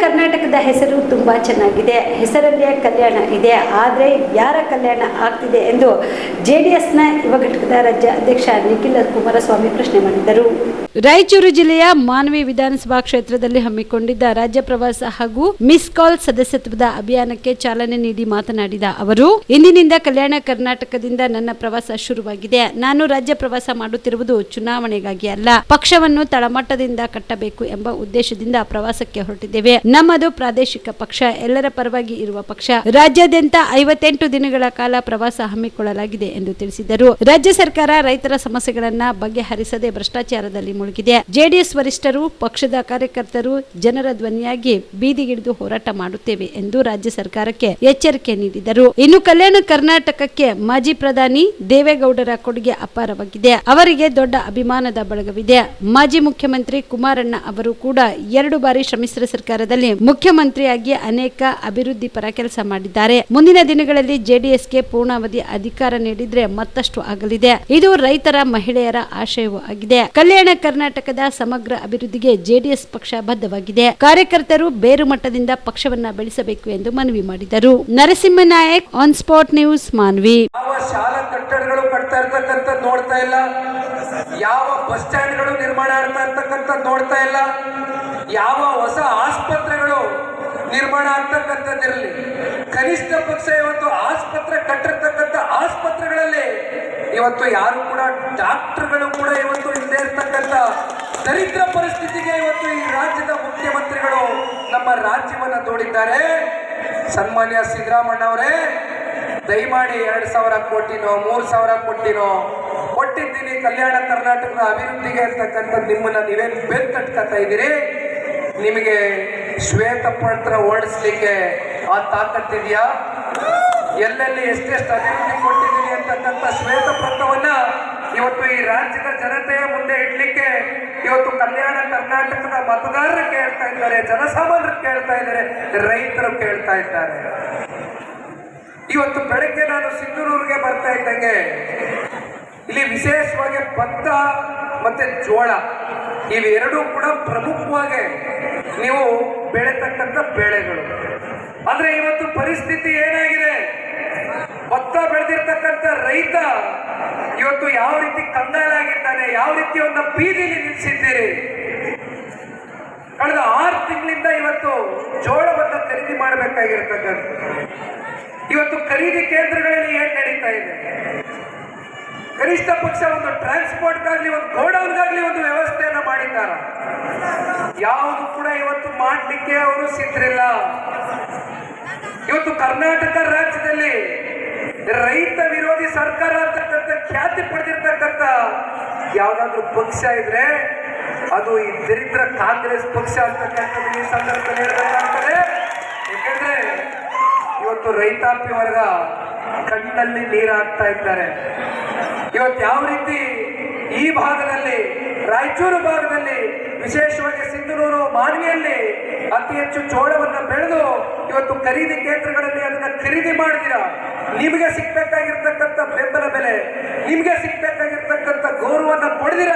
ಕರ್ನಾಟಕದ ಹೆಸರು ತುಂಬಾ ಚೆನ್ನಾಗಿದೆ. ಹೆಸರಲ್ಲೇ ಕಲ್ಯಾಣ ಇದೆ. ಆದರೆ ಯಾರ ಕಲ್ಯಾಣ ಆಗ್ತಿದೆ ಎಂದು ಜೆ ಡಿ ಎಸ್ನ ಯುವ ಘಟಕದ ರಾಜ್ಯ ಅಧ್ಯಕ್ಷ ನಿಖಿಲ್ ಕುಮಾರಸ್ವಾಮಿ ಪ್ರಶ್ನೆ ಮಾಡಿದರು. ರಾಯಚೂರು ಜಿಲ್ಲೆಯ ಮಾನವಿ ವಿಧಾನಸಭಾ ಕ್ಷೇತ್ರದಲ್ಲಿ ಹಮ್ಮಿಕೊಂಡಿದ್ದ ರಾಜ್ಯ ಪ್ರವಾಸ ಹಾಗೂ ಮಿಸ್ ಕಾಲ್ ಸದಸ್ಯತ್ವದ ಅಭಿಯಾನಕ್ಕೆ ಚಾಲನೆ ನೀಡಿ ಮಾತನಾಡಿದ ಅವರು, ಇಂದಿನಿಂದ ಕಲ್ಯಾಣ ಕರ್ನಾಟಕದಿಂದ ನನ್ನ ಪ್ರವಾಸ ಶುರುವಾಗಿದೆ. ನಾನು ರಾಜ್ಯ ಪ್ರವಾಸ ಮಾಡುತ್ತಿರುವುದು ಚುನಾವಣೆಗಾಗಿ ಅಲ್ಲ, ಪಕ್ಷವನ್ನು ತಳಮಟ್ಟದಿಂದ ಕಟ್ಟಬೇಕು ಎಂಬ ಉದ್ದೇಶದಿಂದ ಪ್ರವಾಸಕ್ಕೆ ಹೊರಟಿದ್ದೇವೆ. ನಮ್ಮದು ಪ್ರಾದೇಶಿಕ ಪಕ್ಷ, ಎಲ್ಲರ ಪರವಾಗಿ ಇರುವ ಪಕ್ಷ. ರಾಜ್ಯಾದ್ಯಂತ ಐವತ್ತೆಂಟು ದಿನಗಳ ಕಾಲ ಪ್ರವಾಸ ಹಮ್ಮಿಕೊಳ್ಳಲಾಗಿದೆ ಎಂದು ತಿಳಿಸಿದರು ರಾಜ್ಯ ಸರ್ಕಾರ ರೈತರ ಸಮಸ್ಯೆಗಳನ್ನ ಬಗೆಹರಿಸದೆ ಭ್ರಷ್ಟಾಚಾರದಲ್ಲಿ ಮುಳುಗಿದೆ. ಜೆಡಿಎಸ್ ವರಿಷ್ಠರು, ಪಕ್ಷದ ಕಾರ್ಯಕರ್ತರು ಜನರ ಧ್ವನಿಯಾಗಿ ಬೀದಿಗಿಡಿದು ಹೋರಾಟ ಮಾಡುತ್ತೇವೆ ಎಂದು ರಾಜ್ಯ ಸರ್ಕಾರಕ್ಕೆ ಎಚ್ಚರಿಕೆ ನೀಡಿದರು. ಇನ್ನು ಕಲ್ಯಾಣ ಕರ್ನಾಟಕಕ್ಕೆ ಮಾಜಿ ಪ್ರಧಾನಿ ದೇವೇಗೌಡರ ಕೊಡುಗೆ ಅಪಾರವಾಗಿದೆ. ಅವರಿಗೆ ದೊಡ್ಡ ಅಭಿಮಾನದ ಬಳಗವಿದೆ. ಮಾಜಿ ಮುಖ್ಯಮಂತ್ರಿ ಕುಮಾರಣ್ಣ ಅವರು ಕೂಡ ಎರಡು ಬಾರಿ ಶ್ರಮಿಶ್ರ ಸರ್ಕಾರದಲ್ಲಿ ಮುಖ್ಯಮಂತ್ರಿಯಾಗಿ ಅನೇಕ ಅಭಿವೃದ್ಧಿ ಪರ ಕೆಲಸ ಮಾಡಿದ್ದಾರೆ. ಮುಂದಿನ ದಿನಗಳಲ್ಲಿ ಜೆಡಿಎಸ್ಗೆ ಪೂರ್ಣಾವಧಿ ಅಧಿಕಾರ ನೀಡಿದ್ರೆ ಮತ್ತಷ್ಟು ಆಗಲಿದೆ ಇದು ರೈತರ ಮಹಿಳೆಯರ ಆಶಯವೂ ಆಗಿದೆ. ಕಲ್ಯಾಣ ಕರ್ನಾಟಕದ ಸಮಗ್ರ ಅಭಿವೃದ್ಧಿಗೆ ಜೆಡಿಎಸ್ ಪಕ್ಷ ಬದ್ಧವಾಗಿದೆ. ಕಾರ್ಯಕರ್ತರು ಬೇರು ಮಟ್ಟದಿಂದ ಪಕ್ಷವನ್ನ ಬೆಳೆಸಬೇಕು ಎಂದು ಮನವಿ ಮಾಡಿದರು. Narasimha Nayak on spot news Manvi ಶಾಲಾ ಕಟ್ಟಡಗಳು ಕಟ್ತಾ ಇರ್ತಕ್ಕಂಥದ್ದು ನೋಡ್ತಾ ಇಲ್ಲ. ಯಾವ ಬಸ್ ಸ್ಟ್ಯಾಂಡ್ಗಳು ನಿರ್ಮಾಣ ಆಗ್ತಾ ಇರ್ತಕ್ಕಂಥದ್ದು ನೋಡ್ತಾ ಇಲ್ಲ. ಯಾವ ಹೊಸ ಆಸ್ಪತ್ರೆಗಳು ನಿರ್ಮಾಣ ಆಗ್ತಕ್ಕಂಥದ್ದಿರಲಿ. ಕನಿಷ್ಠ ಪಕ್ಷ ಇವತ್ತು ಆಸ್ಪತ್ರೆ ಕಟ್ಟಿರ್ತಕ್ಕಂಥ ಆಸ್ಪತ್ರೆಗಳಲ್ಲಿ ಇವತ್ತು ಯಾರು ಕೂಡ ಡಾಕ್ಟರ್ಗಳು ಕೂಡ ಇವತ್ತು ಇಲ್ಲದೆ ಇರ್ತಕ್ಕಂಥ ದರಿದ್ರ ಪರಿಸ್ಥಿತಿಗೆ ಇವತ್ತು ಈ ರಾಜ್ಯದ ಮುಖ್ಯಮಂತ್ರಿಗಳು ನಮ್ಮ ರಾಜ್ಯವನ್ನ ತೋಡಿದ್ದಾರೆ. ಸನ್ಮಾನ್ಯ ಸಿದ್ದರಾಮಣ್ಣ ಅವರೇ ದಯಮಾಡಿ ಎರಡು ಸಾವಿರ ಕೊಟ್ಟಿನೋ, ಮೂರು ಸಾವಿರ ಕೋಟಿನೋ ಕೊಟ್ಟಿದ್ದೀನಿ ಕಲ್ಯಾಣ ಕರ್ನಾಟಕದ ಅಭಿವೃದ್ಧಿಗೆ ಅಂತಕ್ಕಂಥದ್ದು ನಿಮ್ಮನ್ನ ನೀವೇನು ಬೆನ್ ಕಟ್ಕೊತಾ ಇದ್ದೀರಿ. ನಿಮಗೆ ಶ್ವೇತ ಪತ್ರ ಓಡಿಸ್ಲಿಕ್ಕೆ ಆ ತಾಕತ್ತಿದೆಯಾ ಎಲ್ಲೆಲ್ಲಿ ಎಷ್ಟೆಷ್ಟು ಅಭಿವೃದ್ಧಿ ಕೊಟ್ಟಿದ್ದೀನಿ ಅಂತಕ್ಕಂಥ ಶ್ವೇತ ಪತ್ರವನ್ನ ಇವತ್ತು ಈ ರಾಜ್ಯದ ಜನತೆಯ ಮುಂದೆ ಇಡ್ಲಿಕ್ಕೆ ಇವತ್ತು ಕಲ್ಯಾಣ ಕರ್ನಾಟಕದ ಮತದಾರರು ಕೇಳ್ತಾ ಇದ್ದಾರೆ, ಜನಸಾಮಾನ್ಯರು ಕೇಳ್ತಾ ಇದ್ದಾರೆ, ರೈತರು ಕೇಳ್ತಾ ಇದ್ದಾರೆ. ಇವತ್ತು ಬೆಳಗ್ಗೆ ನಾನು ಸಿಂಧೂರಿಗೆ ಬರ್ತಾ ಇದ್ದಂಗೆ. ಇಲ್ಲಿ ವಿಶೇಷವಾಗಿ ಭತ್ತ ಮತ್ತೆ ಜೋಳ. ಇವೆರಡೂ ಕೂಡ ಪ್ರಮುಖವಾಗಿ ನೀವು ಬೆಳೆತಕ್ಕಂಥ ಬೆಳೆಗಳು. ಆದರೆ ಇವತ್ತು ಪರಿಸ್ಥಿತಿ ಏನಾಗಿದೆ? ಭತ್ತ ಬೆಳೆದಿರ್ತಕ್ಕಂಥ ರೈತ ಇವತ್ತು ಯಾವ ರೀತಿ ಕಂಗಾಲಾಗಿದ್ದಾನೆ? ಯಾವ ರೀತಿ ಅವನ್ನ ಬೀದಿಲಿ ನಿಲ್ಲಿಸಿದ್ದೀರಿ? ಕಳೆದ ಆರು ತಿಂಗಳಿಂದ ಇವತ್ತು ಜೋಳವನ್ನು ಖರೀದಿ ಮಾಡಬೇಕಾಗಿರ್ತಕ್ಕಂಥ ಇವತ್ತು ಖರೀದಿ ಕೇಂದ್ರಗಳಲ್ಲಿ ಏನ್ ನಡೀತಾ ಇದೆ? ಕನಿಷ್ಠ ಪಕ್ಷ ಒಂದು ಟ್ರಾನ್ಸ್ಪೋರ್ಟ್ಗಾಗ್ಲಿ, ಒಂದು ಗೋಡೌನ್ಗಾಗ್ಲಿ ಒಂದು ವ್ಯವಸ್ಥೆಯನ್ನ ಮಾಡಿದ್ದಾರ? ಯಾವುದು ಕೂಡ ಇವತ್ತು ಮಾಡಲಿಕ್ಕೆ ಅವರು ಸಿದ್ಧರಿಲ್ಲ. ಇವತ್ತು ಕರ್ನಾಟಕ ರಾಜ್ಯದಲ್ಲಿ ರೈತ ವಿರೋಧಿ ಸರ್ಕಾರ ಅಂತಕ್ಕಂಥ ಖ್ಯಾತಿ ಪಡೆದಿರ್ತಕ್ಕಂಥ ಯಾವ್ದಾದ್ರು ಪಕ್ಷ ಇದ್ರೆ ಅದು ಈ ದರಿದ್ರ ಕಾಂಗ್ರೆಸ್ ಪಕ್ಷ ಅಂತಕ್ಕಂಥದ್ದು ಈ ಸಂದರ್ಭದಲ್ಲಿ ಹೇಳ್ಬೇಕಾಗ್ತದೆ. ಯಾಕಂದ್ರೆ ಇವತ್ತು ರೈತಾಪಿ ವರ್ಗ ಕಣ್ಣಲ್ಲಿ ನೀರು ಹಾಕ್ತಾ ಇದ್ದಾರೆ. ಇವತ್ತು ಯಾವ ರೀತಿ ಈ ಭಾಗದಲ್ಲಿ, ರಾಯಚೂರು ಭಾಗದಲ್ಲಿ, ವಿಶೇಷವಾಗಿ ಸಿಂಧನೂರು ಮಾನವಿಯಲ್ಲಿ ಅತಿ ಹೆಚ್ಚು ಜೋಳವನ್ನು ಬೆಳೆದು ಇವತ್ತು ಖರೀದಿ ಕೇಂದ್ರಗಳಲ್ಲಿ ಅದನ್ನ ಖರೀದಿ ಮಾಡಿದಿರ ನಿಮಗೆ ಸಿಗ್ಬೇಕಾಗಿರ್ತಕ್ಕಂಥ ಬೆಂಬಲ ಬೆಲೆ, ನಿಮಗೆ ಸಿಗ್ಬೇಕಾಗಿರ್ತಕ್ಕಂಥ ಗೌರವವನ್ನು ಪಡೆದಿರ?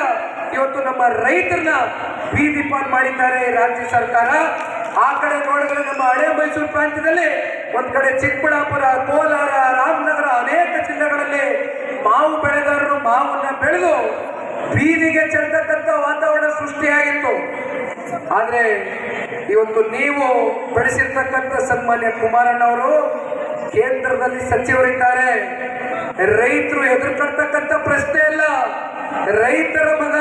ಇವತ್ತು ನಮ್ಮ ರೈತರನ್ನ ಬೀದಿ ಪಾಲ್ ಮಾಡಿದ್ದಾರೆ ರಾಜ್ಯ ಸರ್ಕಾರ. ಆ ಕಡೆ ನೋಡಿದ್ರೆ ನಮ್ಮ ಹಳೆ ಮೈಸೂರು ಪ್ರಾಂತ್ಯದಲ್ಲಿ ಒಂದ್ ಕಡೆ ಚಿಕ್ಕಬಳ್ಳಾಪುರ, ಕೋಲಾರ, ರಾಮನಗರ ಅನೇಕ ಜಿಲ್ಲೆಗಳಲ್ಲಿ ಮಾವು ಬೆಳೆಗಾರರು ಮಾವನ್ನ ಬೆಳೆದು ಬೀದಿಗೆ ಚೆಲ್ತಕ್ಕಂಥ ವಾತಾವರಣ ಸೃಷ್ಟಿಯಾಗಿತ್ತು. ಆದ್ರೆ ಇವತ್ತು ನೀವು ಬೆಳೆಸಿರ್ತಕ್ಕಂಥ ಸನ್ಮಾನ್ಯ ಕುಮಾರಣ್ಣವರು ಕೇಂದ್ರದಲ್ಲಿ ಸಚಿವರಿದ್ದಾರೆ. ರೈತರು ಎದುರ್ಕೊಳ್ತಕ್ಕಂಥ ಪ್ರಶ್ನೆ ಇಲ್ಲ. ರೈತರ ಮಗ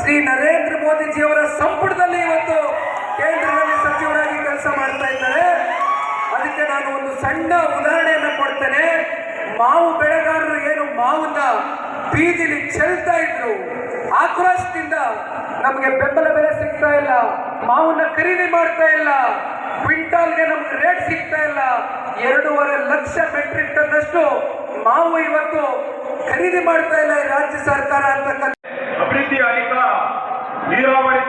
ಶ್ರೀ ನರೇಂದ್ರ ಮೋದಿಜಿಯವರ ಸಂಪುಟದಲ್ಲಿ ಇವತ್ತು ಕೇಂದ್ರದಲ್ಲಿ ಸಚಿವರಾಗಿ ಕೆಲಸ ಮಾಡ್ತಾ ಇದ್ದಾರೆ. ಅದಕ್ಕೆ ನಾನು ಒಂದು ಸಣ್ಣ ಉದಾಹರಣೆಯನ್ನು ಕೊಡ್ತೇನೆ. ಮಾವು ಬೆಳೆಗಾರರು ಏನು ಮಾವನ್ನ ಬೀದಿಲಿ ಚೆಲ್ತಾ ಇದ್ರು, ಆಕ್ರೋಶದಿಂದ ನಮಗೆ ಬೆಂಬಲ ಬೆಲೆ ಸಿಗ್ತಾ ಇಲ್ಲ, ಮಾವನ್ನ ಖರೀದಿ ಮಾಡ್ತಾ ಇಲ್ಲ, ಕ್ವಿಂಟಾಲ್ಗೆ ನಮ್ಗೆ ರೇಟ್ ಸಿಗ್ತಾ ಇಲ್ಲ. ಎರಡೂವರೆ ಲಕ್ಷ ಮೆಟ್ರಿಕ್ ಟನ್ನಷ್ಟು ಮಾವು ಇವತ್ತು ಖರೀದಿ ಮಾಡ್ತಾ ಇಲ್ಲ ರಾಜ್ಯ ಸರ್ಕಾರ ಅಂತಕ್ಕಂಥ ಅಭಿವೃದ್ಧಿ ಆಯಿತಾ ನೀರಾವರಿ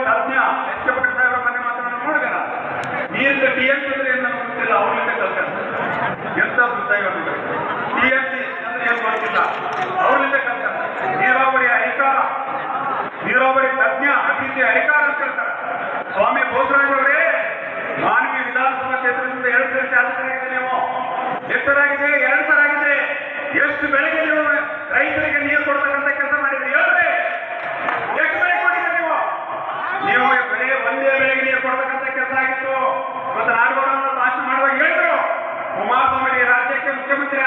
ಇವತ್ತು ಬೆಳಗ್ಗೆ ರೈತರಿಗೆ ನೀರು ಕೊಡ್ತಕ್ಕಂಥ ಕೆಲಸ ಮಾಡಿದ್ರಿ. ಹೇಳ್ರಿ. ಎಷ್ಟು ಬೆಳೆ ನೀವು? ನೀವು ಬೆಳೆ, ಒಂದೇ ಬೆಳೆಗೆ ನೀರು ಕೊಡ್ತಕ್ಕಂಥ ಕೆಲಸ ಆಗಿತ್ತು. ಮತ್ತು ನಾಡುಗಳನ್ನು ನಾಶ ಮಾಡುವಾಗ ಹೇಳಿದ್ರು ಕುಮಾರಸ್ವಾಮಿ ರಾಜ್ಯಕ್ಕೆ ಮುಖ್ಯಮಂತ್ರಿ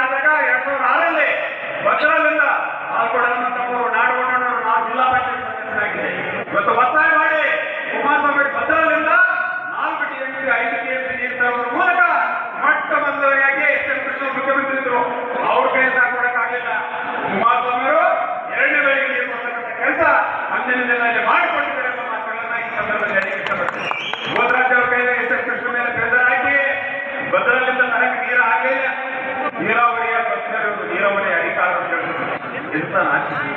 ನಿರ್ಧಾರ ಹಾಕಿದ್ವಿ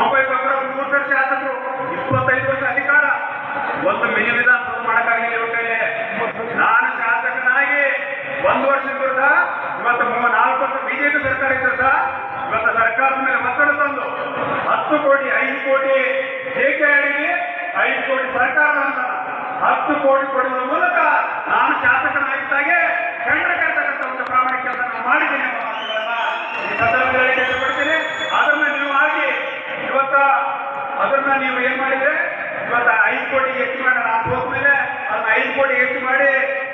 ಅಂಬೈ ಕೂಡ ಮೂರು ವರ್ಷ ಶಾಸಕರು ಇಪ್ಪತ್ತೈದು ವರ್ಷ ಅಧಿಕಾರ. ಒಂದು ಮಿನಿ ವಿಧಾನಸಭೆ ಮಾಡಕ್ಕಾಗಲಿಲ್ಲ ಇವ್ರ ಕೈಲಿ ನಾನು ಶಾಸಕನಾಗಿ ಒಂದು ವರ್ಷ ವಿರುದ್ಧ, ಇವತ್ತು ನಾಲ್ಕು ವರ್ಷ ಬಿಜೆಪಿ ಸರ್ಕಾರ ಇದ್ದ ಇವತ್ತು ಸರ್ಕಾರದ ಮೇಲೆ ಒತ್ತಡ ತಂದು ಹತ್ತು ಕೋಟಿ, ಐದು ಕೋಟಿ ಟೇಕೆ ಅಡಿಗೆ, ಐದು ಕೋಟಿ ಸರ್ಕಾರ ಅಂತ ಹತ್ತು ಕೋಟಿ ಕೊಡುವ ಮೂಲಕ ನಾನು ಶಾಸಕನಾಗಿದ್ದಾಗೆ ಕನ್ನಡ ಕರ್ತಕ್ಕಂಥ ಒಂದು ಪ್ರಾಮಾಣಿಕ ಕೆಲಸ ಮಾಡಿದ್ದೇನೆ. ಅದನ್ನ ನೀವು ಏನ್ ಮಾಡಿದ್ರೆ ಇವತ್ತು ಐದು ಕೋಟಿ ಹೆಚ್ಚು ಮಾಡಿ. ನಾಲ್ಕು ಹೋದ್ಮೇಲೆ ಅದನ್ನ ಐದು ಕೋಟಿ ಹೆಚ್ಚು ಮಾಡಿ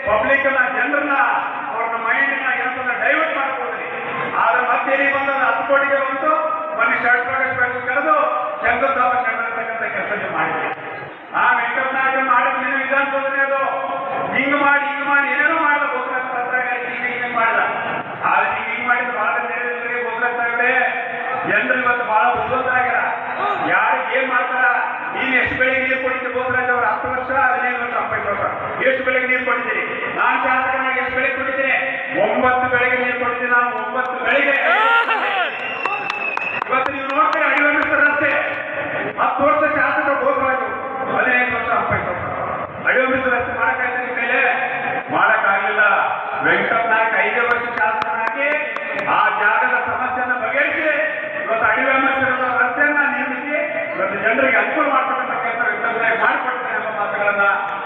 ಪಬ್ಲಿಕ್ ಅನ್ನ, ಜನರನ್ನ, ಅವ್ರನ್ನ ಮೈಂಡ್ನ ಏನಂತಂದ್ರೆ ಡೈವರ್ಟ್ ಮಾಡ್ಕೊಳ್ರಿ ಆದ್ರೆ ಮತ್ತೆ ಬಂದ ಹತ್ತು ಕೋಟಿಗೆ ಬಂತು. ಮನೆ ಶರ್ಟ್ ಪ್ರಕಾಶ್ ಕರೆದು ಶಂಕುಸ್ಥಾಪನೆ ನಡೆದಿರ್ತಕ್ಕಂಥ ಕೆಲಸ ನೀವು ಮಾಡಿದ್ರಿ ಆ ವೆಂಕಟನಾಯಕ ಮಾಡಿದ ನೀನು ವಿಧಾನಸೌಧನೇ ಅದು ಹಿಂಗ್ ಮಾಡಿ ಹಿಂಗ್ ಮಾಡಿ ಏನೇನೋ ಮಾಡ್ದ ಗೋಕುಲಕ್ಕೆ ಹಿಂಗ್ ಹಿಂಗ್ ಮಾಡ್ದ ಆದ್ರೆ ನೀವು ಹಿಂಗ್ ಮಾಡಿದ ಬಹಳ ಜನರಿಗೆ ಗೋಕುಲಕ್ಕೆ ಜನರು ಇವತ್ತು ಬಹಳ ಬುದ್ಧಿವಂತರಾಗ್ಯಾರ ಯಾರು ಏನ್ ಮಾಡ್ತಾರ ಬೆಳಿಗ್ಗೆ ನೀರು ಕೊಡ್ತೀರಿ ಗೋಕುಲಕ್ಕೆ ಅವರು ಹತ್ತು ವರ್ಷ ಹದಿನೈದು ವರ್ಷ ಅಪ್ಪೈದು ವರ್ಷ ಎಷ್ಟು ಬೆಲೆಗೆ ನೀರು ಕೊಡ್ತೀರಿ? ನಾನು ಶಾಸಕನಾಗಿ ಎಷ್ಟು ಬೆಳಿಗ್ಗೆ ಕೊಟ್ಟಿದ್ದೀನಿ ಒಂಬತ್ತು ಬೆಳಿಗ್ಗೆ ನೀರು ಕೊಡ್ತೀನಿ ನಾನು, ಒಂಬತ್ತು ಬೆಳಿಗ್ಗೆ ಇವತ್ತು ನೀವು ನೋಡ್ತೀರಿ ಅಡಿವಂತ ರಸ್ತೆ ಹತ್ತು ವರ್ಷ ಶಾಸಕ ಹೋಗ್ಬಾರ್ದು ಹದಿನೈದು ವರ್ಷ ಅಪ್ಪೈದು ವರ್ಷ ಅಡಿವಂತ ರಸ್ತೆ ಮಾಡಕ್ಕಾಯ್ತು ನಿಮ್ಮ ಕೈಲೇ ಮಾಡಕ್ಕಾಗಲಿಲ್ಲ ವೆಂಕಟ ನಾಯಕ್ ಐದೇ ವರ್ಷ ಶಾಸಕನಾಗಿ ಆ ಜಾಗದ ಸಮಸ್ಯೆಯನ್ನ ಬಗೆಹರಿಸಿ ಇವತ್ತು ಅಡಿವಂತ ರಸ್ತೆಯನ್ನ ನಿರ್ಮಿಸಿ ಇವತ್ತು ಜನರಿಗೆ ಅನುಕೂಲ ಮಾಡ್ತಕ್ಕಂಥ ಕೆಲಸ ವೆಂಕಟ ನಾಯಕ್ ಮಾಡಿಕೊಡ್ತಾರೆ ಎಂಬ ಮಾತುಗಳನ್ನ